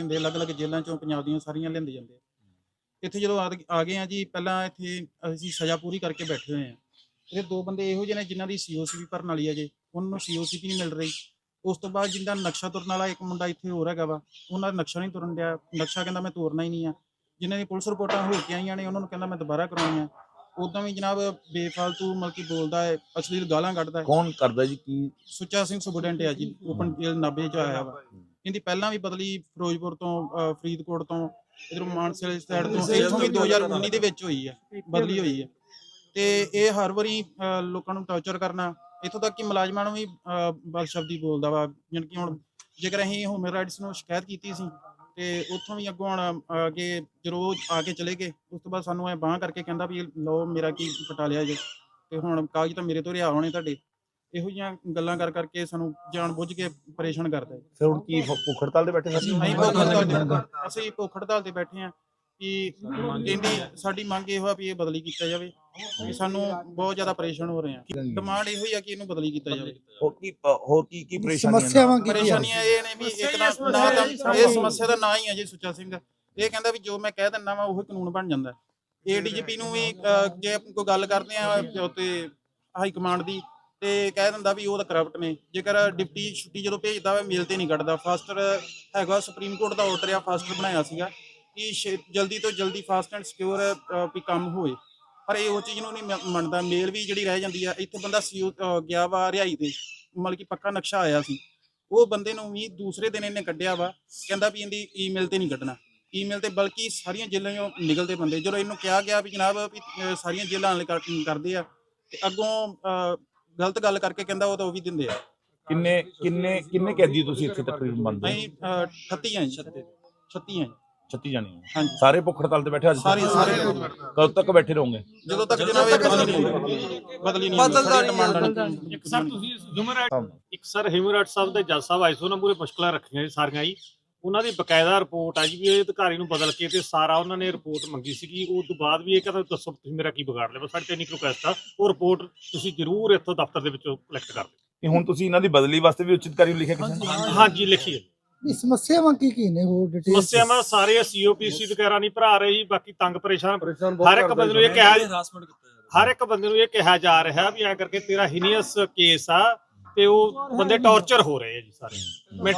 ਹੁੰਦੇ ਅਲੱਗ-ਅਲੱਗ ਜੇਲ੍ਹਾਂ ਚੋਂ ਪੰਜਾਬ ਦੀਆਂ ਸਾਰੀਆਂ ਲਿਆਂਦੇ ਜਾਂਦੇ ਆ। ਇੱਥੇ ਜਦੋਂ ਆ ਆ ਗਏ ਆ ਜੀ ਪਹਿਲਾਂ ਇੱਥੇ ਅਸੀਂ ਸਜ਼ਾ ਪੂਰੀ ਕਰਕੇ ਬੈਠੇ ਹੋਏ ਆ। ਇਹਦੇ ਦੋ ਬੰਦੇ ਇਹੋ ਜਿਹੇ ਨੇ ਜਿਨ੍ਹਾਂ ਦੀ ਸੀਓਸੀ ਵੀ ਭਰਨ ਵਾਲੀ ਹੈ ਜੇ ਉਹਨਾਂ ਨੂੰ ਸੀਓਸੀ ਵੀ ਨਹੀਂ ਮਿਲ ਰਹੀ। ਉਸ ਤੋਂ ਬਾਅਦ ਜਿੰਦਾ ਨਕਸ਼ਾ ਤੁਰਨ ਵਾਲਾ ਇੱਕ ਮੁੰਡਾ ਇੱਥੇ ਹੋਰ ਹੈਗਾ ਵਾ ਉਹਨਾਂ ਦਾ ਨਕਸ਼ਾ ਨਹੀਂ ਤੁਰਨ ਡਿਆ। ਨਕਸ਼ਾ ਕਹਿੰਦਾ ਮੈਂ ਤੋਰਨਾ ਹੀ ਨਹੀਂ ਆ। ਜਿਨ੍ਹਾਂ ਦੀ ਪੁਲਿਸ ਰਿਪੋਰਟਾਂ ਹੋ ਕੇ ਆਈਆਂ ਨੇ ਉਹਨਾਂ ਨੂੰ ਕਹਿੰਦਾ ਮੈਂ ਦੁਬਾਰਾ ਕਰਾਉਣੀਆਂ ਉਦਾਂ ਵੀ ਜਨਾਬ ਬੇਫਾਲਤੂ ਮਤਲਬ ਕਿ ਬੋਲਦਾ ਹੈ ਅਸਲੀ ਗਾਲਾਂ ਕੱਢਦਾ ਹੈ। ਕੌਣ ਕਰਦਾ ਜੀ ਕੀ? ਸੁੱਚਾ ਸਿੰਘ ਸੁਬਡੈਂਟ ਹੈ ਜੀ ਓਪਨ ਜੇਲ੍ਹ ਨਾਭੇ ਚ ਆਇਆ ਵਾ। ਇਹਦੀ ਪਹਿਲਾਂ ਵੀ ਬਦਲੀ ਫਿਰੋਜ਼ਪੁਰ ਤੋਂ ਫਰੀਦਕੋਟ ਤੋਂ ਇਧਰੋਂ ਮਾਨਸੇ ਵਾਲੀ ਸਾਈਡ ਤੋਂ ਇੱਥੋਂ ਵੀ 2019 ਦੇ ਵਿੱਚ ਹੋਈ ਹੈ ਬਦਲੀ ਹੋਈ ਹੈ। ਤੇ ਇਹ ਹਰ ਵਾਰੀ ਲੋਕਾਂ ਨੂੰ ਟੌਰਚਰ ਕਰਨਾ ਇੱਥੋਂ ਤੱਕ ਕਿ ਮੁਲਾਜ਼ਮਾਂ ਨੂੰ ਵੀ ਬਦਸ਼ਬਦੀ ਬੋਲਦਾ ਵਾ ਜਾਣੀ ਕਿ ਹੁਣ ਜੇਕਰ ਅਸੀਂ ਹਿਊਮਨ ਰਾਈਟਸ ਨੂੰ ਸ਼ਿਕਾਇਤ ਕੀਤੀ ਸੀ ਤੇ ਉੱਥੋਂ ਵੀ ਅੱਗੋਂ ਹੁਣ ਅੱਗੇ ਜਦੋਂ ਆ ਕੇ ਚਲੇ ਗਏ ਉਸ ਤੋਂ ਬਾਅਦ ਸਾਨੂੰ ਇਹ ਬਾਹ ਕਰਕੇ ਕਹਿੰਦਾ ਵੀ ਲਓ ਮੇਰਾ ਕੀ ਪਟਾ ਲਿਆ ਜੇ ਤੇ ਹੁਣ ਕਾਗਜ਼ ਤਾਂ ਮੇਰੇ ਤੋਂ ਰਿਆ ਹੋਣੇ ਤੁਹਾਡੇ। ਇਹੋ ਜਿਹੀਆਂ ਗੱਲਾਂ ਕਰ ਕਰਕੇ ਸਾਨੂੰ ਜਾਣ ਬੁੱਝ ਕੇ ਪਰੇਸ਼ਾਨ ਕਰਦਾ ਹੈ ਫਿਰ ਹੁਣ ਕੀ ਭੁੱਖ ਹੜਤਾਲ ਤੇ ਬੈਠੇ ਸਰ ਅਸੀਂ ਭੁੱਖ ਹੜਤਾਲ ਤੇ ਅਸੀਂ ਭੁੱਖ ਹੜਤਾਲ ਤੇ ਬੈਠੇ ਆ ਕਿ ਇਹਦੀ ਸਾਡੀ ਮੰਗ ਇਹ ਹੋਆ ਵੀ ਇਹ ਬਦਲੀ ਕੀਤਾ ਜਾਵੇ ਕਿ ਸਾਨੂੰ ਬਹੁਤ ਜ਼ਿਆਦਾ ਪਰੇਸ਼ਾਨ ਹੋ ਰਹੇ ਆ ਡਿਮਾਂਡ ਇਹੋ ਹੀ ਆ ਕਿ ਇਹਨੂੰ ਬਦਲੀ ਕੀਤਾ ਜਾਵੇ। ਹੋਰ ਕੀ ਹੋਰ ਕੀ ਕੀ ਪਰੇਸ਼ਾਨੀਆਂ ਨੇ? ਸਮੱਸਿਆਵਾਂ ਕੀ ਪਰੇਸ਼ਾਨੀਆਂ ਇਹ ਨੇ ਵੀ ਇੱਕ ਤਾਂ ਨਾ ਤਾਂ ਇਹ ਸਮੱਸਿਆ ਦਾ ਨਾਂ ਹੀ ਹੈ ਜੀ ਸੁੱਚਾ ਸਿੰਘ। ਇਹ ਕਹਿੰਦਾ ਵੀ ਜੋ ਮੈਂ ਕਹਿ ਦਿੰਦਾ ਵਾ ਉਹ ਕਾਨੂੰਨ ਬਣ ਜਾਂਦਾ। ਏਡੀਜੀਪੀ ਨੂੰ ਵੀ ਅਹ, ਜੇ ਕੋਈ ਗੱਲ ਕਰਦੇ ਆ ਉੱਤੇ ਹਾਈ ਕਮਾਂਡ ਦੀ ਤੇ ਕਹਿ ਦਿੰਦਾ ਵੀ ਉਹ ਤਾਂ ਕਰਪਟ ਨੇ। ਜੇਕਰ ਡਿਪਟੀ ਛੁੱਟੀ ਜਦੋਂ ਭੇਜਦਾ ਵਾ ਮੇਲ ਤੇ ਨਹੀਂ ਕੱਢਦਾ। ਫਾਸਟਰ ਹੈਗਾ ਸੁਪਰੀਮ ਕੋਰਟ ਦਾ ਆਰਡਰ ਆ ਫਾਸਟਰ ਬਣਾਇਆ ਸੀਗਾ ਕਿ ਛੇ- ਜਲਦੀ ਤੋਂ ਜਲਦੀ ਫਾਸਟ ਐਂਡ ਸਿਕਿਉਰ ਵੀ ਕੰਮ ਹੋਏ। ਪਰ ਇਹ ਉਹ ਚੀਜ਼ ਨੂੰ ਨਹੀਂ ਮ- ਮੰਨਦਾ। ਮੇਲ ਵੀ ਜਿਹੜੀ ਰਹਿ ਜਾਂਦੀ ਆ, ਇੱਥੇ ਬੰਦਾ ਸੀ ਗਿਆ ਵਾ ਰਿਹਾਈ ਤੇ। ਮਤਲਬ ਕਿ ਪੱਕਾ ਨਕਸ਼ਾ ਆਇਆ ਸੀ। ਉਹ ਬੰਦੇ ਨੂੰ ਵੀ ਦੂਸਰੇ ਦਿਨ ਇਹਨੇ ਕੱਢਿਆ ਵਾ। ਕਹਿੰਦਾ ਵੀ ਇਹਦੀ ਈਮੇਲ ਤੇ ਨਹੀਂ ਕੱਢਣਾ। ਈਮੇਲ ਤੇ ਬਲਕਿ ਸਾਰੀਆਂ ਜੇਲ੍ਹਾਂ ਚੋਂ ਨਿਕਲਦੇ ਬੰਦੇ। ਜਦੋਂ ਇਹਨੂੰ ਕਿਹਾ ਗਿਆ ਵੀ ਜਨਾਬ, ਵੀ ਸਾਰੀਆਂ ਜੇਲ੍ਹਾਂ ਕਰਦੇ ਆ। ਤੇ ਅੱਗੋਂ ਗਲਤ ਗੱਲ ਕਰਕੇ ਕਹਿੰਦਾ ਉਹ ਤਾਂ ਉਹ ਵੀ ਦਿੰਦੇ ਆ। ਕਿੰਨੇ ਕਿੰਨੇ ਕਿੰਨੇ ਕੈਦੀ ਤੁਸੀਂ ਇੱਥੇ ਤਕਰੀਬਨ ਬੰਦੇ ਅਸੀਂ ਅਹ, 38 ਆ ਜੀ 36 ਆ ਜੀ। 36 ਜਾਣੇ ਹੋ। ਹਾਂਜੀ। ਸਾਰੇ ਭੁੱਖ ਹੜਤਾਲ ਤੇ ਬੈਠੇ ਅੱਜ? ਸਾਰੇ ਸਾਰੇ। ਕਦੋਂ ਤੱਕ ਬੈਠੇ ਰਹੋਗੇ? ਜਦੋਂ ਤੱਕ ਜਨਾਬ ਇਹ ਬਦਲੀ ਨਹੀਂ ਹੁੰਦੀ ਬਦਲੀ ਨਹੀਂ ਹੁੰਦੀ ਸਾਡੀ ਡਿਮਾਂਡਾਂ ਨੇ ਇੱਕ ਸਰ ਤੁਸੀਂ ਰਾਈਟ ਇੱਕ ਸਰ ਹਿਊਮਨ ਰਾਈਟ ਸਾਹਿਬ ਦੇ ਜੱਜ ਸਾਹਿਬ ਆਏ ਸੀ ਉਹਨਾਂ ਮੂਰੇ ਮੁਸ਼ਕਲਾਂ ਰੱਖੀਆਂ ਜੀ ਸਾਰੀਆਂ ਜੀ। ਉਹਨਾਂ ਦੀ ਬਕਾਇਦਾ ਰਿਪੋਰਟ ਆ ਜੀ ਵੀ ਇਹ ਅਧਿਕਾਰੀ ਨੂੰ ਬਦਲ ਕੇ ਤੇ ਸਾਰਾ ਉਹਨਾਂ ਨੇ ਰਿਪੋਰਟ ਮੰਗੀ ਸੀਗੀ। ਉਸ ਤੋਂ ਬਾਅਦ ਵੀ ਇਹ ਕਹਿੰਦਾ ਦੱਸੋ ਤੁਸੀਂ ਮੇਰਾ ਕੀ ਵਿਗਾੜ ਲਿਆ। ਬਸ ਸਾਡੇ ਤੇ ਨਹੀਂ ਰਿਕੁਐਸਟ ਆ। ਉਹ ਰਿਪੋਰਟ ਤੁਸੀਂ ਜ਼ਰੂਰ ਇੱਥੋਂ ਦਫ਼ਤਰ ਦੇ ਵਿੱਚੋਂ ਕਲੈਕਟ ਕਰ ਇਹ ਹੁਣ ਤੁਸੀਂ ਇਹਨਾਂ ਦੀ ਬਦਲੀ ਵਾਸਤੇ ਵੀ ਉੱਚ ਅਧਿਕਾਰੀ ਨੂੰ ਲਿਖਿਆ ਕਿਸੇ ਨੇ? ਦਿਓ ਹਾਂਜੀ ਲਿਖੀਏ ਨਹੀਂ ਸਮੱਸਿਆਵਾਂ ਕੀ ਕੀ ਨੇ ਹੋਰ ਡਿਟੇਲ ਸਮੱਸਿਆਵਾਂ ਸਾਰੇ ਸੀਓਪੀਸੀ ਵਗੈਰਾ ਨਹੀਂ ਭਰਾ ਰਹੇ ਜੀ ਬਾਕੀ ਤੰਗ ਪਰੇਸ਼ਾਨ। ਹਰ ਇੱਕ ਬੰਦੇ ਨੂੰ ਇਹ ਕਿਹਾ ਹਰ ਇੱਕ ਬੰਦੇ ਨੂੰ ਇਹ ਕਿਹਾ ਜਾ ਰਿਹਾ ਵੀ ਐ ਕਰਕੇ ਤੇਰਾ ਹੀਨੀਅਸ ਕੇਸ ਆ। ਤੇ ਉਹ ਬੰਦੇ ਟੌਰਚਰ ਹੋ ਰਹੇ ਆ ਜੀ ਸਾਰੇ। ਮਿੰਟ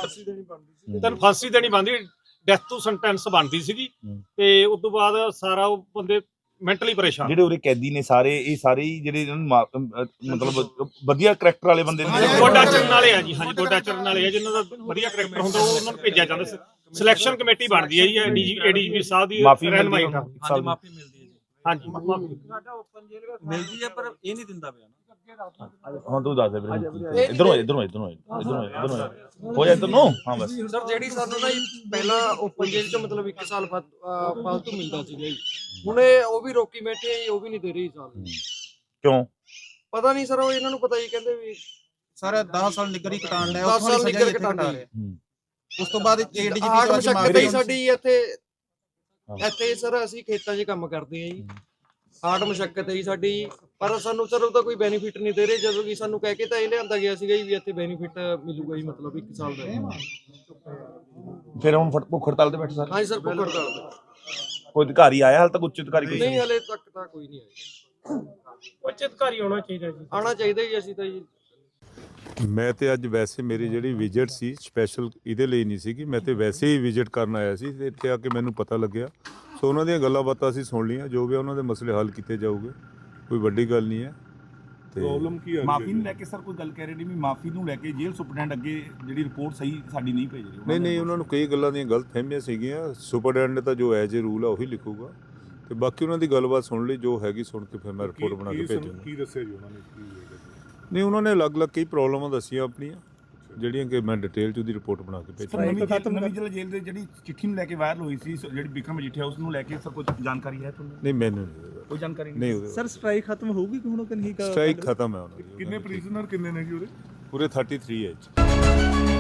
ਤੈਨੂੰ ਫਾਂਸੀ ਦੇਣੀ ਬੰਦੀ ਡੈਥ ਤੋਂ ਸੈਂਟੈਂਸ ਬਣਦੀ ਸੀਗੀ। ਤੇ ਉਸ ਤੋਂ ਬਾਅਦ ਸਾਰਾ ਉਹ ਬੰਦੇ ਮੈਂਟਲੀ ਪਰੇਸ਼ਾਨ। ਜਿਹੜੇ ਉਰੇ ਕੈਦੀ ਨੇ ਸਾਰੇ ਇਹ ਸਾਰੇ ਜਿਹੜੇ ਇਹਨਾਂ ਨੂੰ ਮਾ- ਮਤਲਬ ਵਧੀਆ ਕਰੈਕਟਰ ਵਾਲੇ ਬੰਦੇ ਨੇ। ਗੋਡਾ ਚਰਨ ਵਾਲੇ ਆ ਜੀ ਹਾਂਜੀ ਗੋਡਾ ਚਰਨ ਵਾਲੇ ਆ ਜਿਨ੍ਹਾਂ ਦਾ ਵਧੀਆ ਕਰੈਕਟਰ ਹੁੰਦਾ ਉਹ ਉਹਨਾਂ ਨੂੰ ਭੇਜਿਆ ਜਾਂਦਾ। ਸਿਲੈਕਸ਼ਨ ਕਮੇਟੀ ਬਣਦੀ ਹੈ ਜੀ ਏਡੀਜੀਪੀ ਸਾਹਿਬ ਦੀ ਮਾਫੀ ਮਿਲਦੀ ਰਹਿਨੁਮਾਈ ਹੈ। ਹੇਠਾਂ। ਇੱਕ ਸਾਲ ਦੀ। ਮਾਫੀ ਮਿਲਦੀ ਹਾਂਜੀ ਮਾਫ਼ੀ। ਮਿਲਦੀ ਹੈ ਪਰ ਇਹ ਨਹੀਂ ਦਿੰਦਾ ਪਿਆ ਨਾ। ਹੁਣ ਤੂੰ ਦੱਸ ਦੇ ਵੀਰੇ ਇਧਰੋਂ ਇਧਰੋਂ ਇਧਰੋਂ ਇਧਰੋਂ ਇਧਰੋਂ ਹੋ ਜਾ ਇਧਰ ਨੂੰ। ਹਾਂ ਬਸ। ਸਰ ਜਿਹੜੀ ਸਾਨੂੰ ਨਾ ਜੀ ਪਹਿਲਾਂ ਓਪਨ ਜੇਲ੍ਹ ਚ ਮਤਲਬ 1 ਸਾਲ ਫਾ- ਅਹ ਫਾਲਤੂ ਮਿਲਦਾ ਸੀਗਾ ਜੀ ਹੁਣ ਇਹ ਉਹ ਵੀ ਰੋਕੀ ਬੈਠੇ ਆ ਜੀ, ਉਹ ਵੀ ਨਹੀਂ ਦੇ ਰਹੀ ਸਾਲ। ਕਿਉਂ? ਪਤਾ ਨਹੀਂ ਸਰ ਉਹ ਇਹਨਾਂ ਨੂੰ ਪਤਾ ਹੀ ਕਹਿੰਦੇ ਵੀ ਸਾਰਾ 10 ਸਾਲ ਨਿਗਰੀ ਕਟਾਣ ਲਿਆ 10 ਉੱਥੋਂ ਸਾਲ ਦੀ ਕਟਾ ਦੀ। ਰਿਹਾ ਉਸ ਤੋਂ ਬਾਅਦ ਮਸ਼ੱਕਤ ਮਾਰੇ ਹੀ ਸਾਡੀ ਇੱਥੇ ਹਾਂ। ਇੱਥੇ ਸਰ ਅਸੀਂ ਖੇਤਾਂ 'ਚ ਕੰਮ ਕਰਦੇ ਆ ਜੀ। ਆਟ ਮਸ਼ੱਕਤ ਹੈ ਜੀ ਸਾਡੀ। ਪਰ ਸਾਨੂੰ ਸਰ ਉਹਦਾ ਕੋਈ ਬੈਨੀਫਿਟ ਨਹੀਂ ਦੇ ਰਹੇ। ਜਦੋਂ ਕਿ ਸਾਨੂੰ ਕਹਿ ਕੇ ਤਾਂ ਇਹ ਲਿਆਂਦਾ ਗਿਆ ਸੀਗਾ ਜੀ ਵੀ ਇੱਥੇ ਬੈਨੀਫਿਟ ਮਿਲੂਗਾ ਜੀ ਮਤਲਬ 1 ਸਾਲ ਦਾ। ਫਿਰ ਹੁਣ ਫਟ- ਭੁੱਖ ਹੜਤਾਲ ਤੇ ਬੈਠੇ ਸਾਰੇ? ਹਾਂਜੀ ਸਰ ਪੁੱਕੜ ਦਾ ਕੋਈ ਅਧਿਕਾਰੀ ਆਇਆ ਹਾਲ ਤੱਕ? ਉੱਚ ਅਧਿਕਾਰੀ ਕੋਈ ਨਹੀਂ ਹਲੇ ਤੱਕ ਤਾਂ ਕੋਈ ਨਹੀਂ ਆਇਆ। ਉੱਚ ਅਧਿਕਾਰੀ ਹੋਣਾ ਚਾਹੀਦਾ ਜੀ। ਆਣਾ ਚਾਹੀਦਾ ਜੀ ਅਸੀਂ ਤਾਂ ਜੀ ਮੈਂ ਤੇ ਅੱਜ ਵੈਸੇ ਮੇਰੀ ਜਿਹੜੀ ਵਿਜ਼ਿਟ ਸੀ ਸਪੈਸ਼ਲ ਇਹਦੇ ਲਈ ਨਹੀਂ ਸੀਗੀ ਮੈਂ ਤੇ ਵੈਸੇ ਹੀ ਵਿਜ਼ਿਟ ਕਰਨ ਆਇਆ ਸੀ ਤੇ ਇੱਥੇ ਆ ਕੇ ਮੈਨੂੰ ਪਤਾ ਲੱਗਿਆ। ਸੋ ਉਹਨਾਂ ਦੀਆਂ ਗੱਲਾਂ ਬਾਤਾਂ ਅਸੀਂ ਸੁਣ ਲਈਆਂ ਜੋ ਵੀ ਆ ਉਹਨਾਂ ਦੇ ਮਸਲੇ ਹੱਲ ਕੀਤੇ ਜਾਊਗੇ ਕੋਈ ਵੱਡੀ ਗੱਲ ਨਹੀਂ ਹੈ ਤੇ ਪ੍ਰੋਬਲਮ ਕੀ ਮਾਫੀ ਨੂੰ ਲੈ ਕੇ ਸਰ ਕੋਈ ਗੱਲ ਕਹਿ ਰਹੇ ਨੇ ਵੀ ਮਾਫੀ ਨੂੰ ਲੈ ਕੇ ਜੇਲ੍ਹ ਸੁਪਰਡੈਂਟ ਅੱਗੇ ਜਿਹੜੀ ਰਿਪੋਰਟ ਸਹੀ ਸਾਡੀ ਨਹੀਂ ਭੇਜ ਰਹੇ। ਨਹੀਂ ਨਹੀਂ ਉਹਨਾਂ ਨੂੰ ਕਈ ਗੱਲਾਂ ਦੀਆਂ ਗਲਤ ਫਹਿਮੀਆਂ ਸੀਗੀਆਂ ਸੁਪਰਡੈਂਟ ਨੇ ਤਾਂ ਜੋ ਐਜ ਏ ਰੂਲ ਆ ਉਹੀ ਲਿਖੂਗਾ। ਤੇ ਬਾਕੀ ਉਹਨਾਂ ਦੀ ਗੱਲਬਾਤ ਸੁਣ ਲਈ ਜੋ ਹੈਗੀ ਸੁਣ ਕੇ ਫਿਰ ਮੈਂ ਰਿਪੋਰਟ ਬਣਾ ਕੇ ਭੇਜੂੰਗਾ। ਕੀ ਦੱਸਿਆ ਜੀ ਉਹਨਾਂ ਨੇ? ਕੀ ਹੈਗਾ ਨਹੀਂ ਉਹਨਾਂ ਨੇ ਅਲੱਗ-ਅਲੱਗ ਕਈ ਪ੍ਰੋਬਲਮਾਂ ਦੱਸੀਆਂ ਆਪਣੀਆਂ ਜਿਹੜੀਆਂ ਕਿ ਮੈਂ ਡਿਟੇਲ ਚ ਉਹਦੀ ਰਿਪੋਰਟ ਬਣਾ ਕੇ ਸਰ ਭੇਜੂੰਗਾ ਨਵੀਂ ਜੇਲ੍ਹ- ਨਵੀਂ ਜ਼ਿਲ੍ਹਾ ਜੇਲ੍ਹ ਦੇ ਜਿਹੜੀ ਚਿੱਠੀ ਨੂੰ ਲੈ ਕੇ ਵਾਇਰਲ ਹੋਈ ਸੀ ਜਿਹੜੀ ਵਿਕਰਮ ਮਜੀਠੀਆ ਉਸ ਨੂੰ ਲੈ ਕੇ ਸਰ ਕੋਈ ਜਾਣਕਾਰੀ ਹੈ ਤੁਹਾਨੂੰ? ਨਹੀਂ ਮੈਨੂੰ ਨਹੀਂ ਕੋਈ ਜਾਣਕਾਰੀ ਨਹੀਂ? ਉਹਦੇ ਸਰ ਸਟ੍ਰਾਈਕ ਖਤਮ ਹੋਊਗੀ ਕਿ ਹੁਣ ਕਿ ਨਹੀਂ ਸਟ੍ਰਾਈਕ ਖਤਮ ਹੈ ਉਹਨਾਂ ਦੀ ਕਿੰਨੇ ਪ੍ਰਿਜ਼ਨਰ ਕਿੰਨੇ ਨੇ ਜੀ ਉਹਦੇ? ਪੂਰੇ 33 ਹੈ ਜੀ